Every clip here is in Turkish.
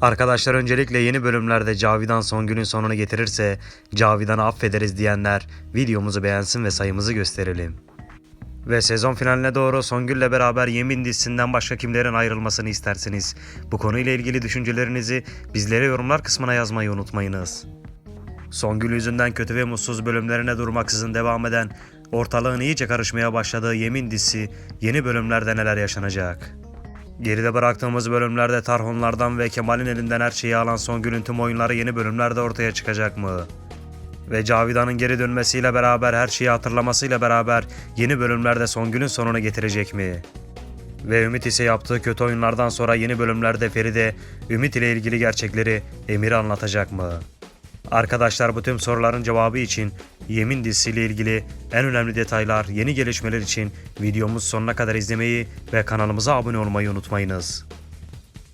Arkadaşlar öncelikle yeni bölümlerde Cavidan Songül'ün sonunu getirirse Cavidan'ı affederiz diyenler videomuzu beğensin ve sayımızı gösterelim. Ve sezon finaline doğru Songül'le beraber Yemin dizisinden başka kimlerin ayrılmasını isterseniz bu konuyla ilgili düşüncelerinizi bizlere yorumlar kısmına yazmayı unutmayınız. Songül yüzünden kötü ve mutsuz bölümlerine durmaksızın devam eden ortalığın iyice karışmaya başladığı Yemin dizisi yeni bölümlerde neler yaşanacak? Geride bıraktığımız bölümlerde Tarhunlardan ve Kemal'in elinden her şeyi alan Songül'ün tüm oyunları yeni bölümlerde ortaya çıkacak mı? Ve Cavidan'ın geri dönmesiyle beraber her şeyi hatırlamasıyla beraber yeni bölümlerde Songül'ün sonunu getirecek mi? Ve Ümit ise yaptığı kötü oyunlardan sonra yeni bölümlerde Feride Ümit ile ilgili gerçekleri Emir'e anlatacak mı? Arkadaşlar bu tüm soruların cevabı için Yemin dizisiyle ilgili en önemli detaylar, yeni gelişmeler için videomuz sonuna kadar izlemeyi ve kanalımıza abone olmayı unutmayınız.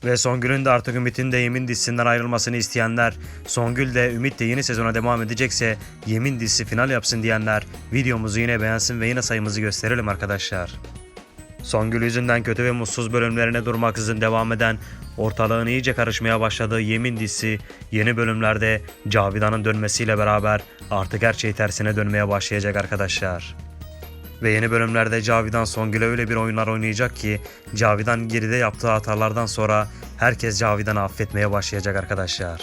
Ve Songül'ün de artık Ümit'in de Yemin dizisinden ayrılmasını isteyenler, Songül de Ümit de yeni sezona devam edecekse Yemin dizisi final yapsın diyenler videomuzu yine beğensin ve yine sayımızı gösterelim arkadaşlar. Songül yüzünden kötü ve mutsuz bölümlerine durmaksızın devam eden, ortalığın iyice karışmaya başladığı Yemin dizisi yeni bölümlerde Cavidan'ın dönmesiyle beraber artık her şey tersine dönmeye başlayacak arkadaşlar. Ve yeni bölümlerde Cavidan Songül'e öyle bir oyunlar oynayacak ki Cavidan geride yaptığı hatalardan sonra herkes Cavidan'ı affetmeye başlayacak arkadaşlar.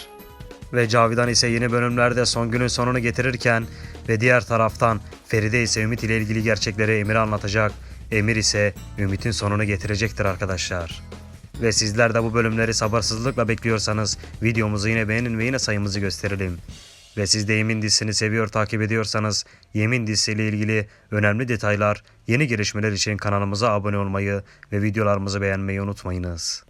Ve Cavidan ise yeni bölümlerde Songül'ün sonunu getirirken ve diğer taraftan Feride ise Ümit ile ilgili gerçekleri Emir'e anlatacak. Emir ise Ümit'in sonunu getirecektir arkadaşlar. Ve sizler de bu bölümleri sabırsızlıkla bekliyorsanız videomuzu yine beğenin ve yine sayımızı gösterelim. Ve siz de Yemin dizisini seviyor takip ediyorsanız Yemin dizisiyle ilgili önemli detaylar, yeni gelişmeler için kanalımıza abone olmayı ve videolarımızı beğenmeyi unutmayınız.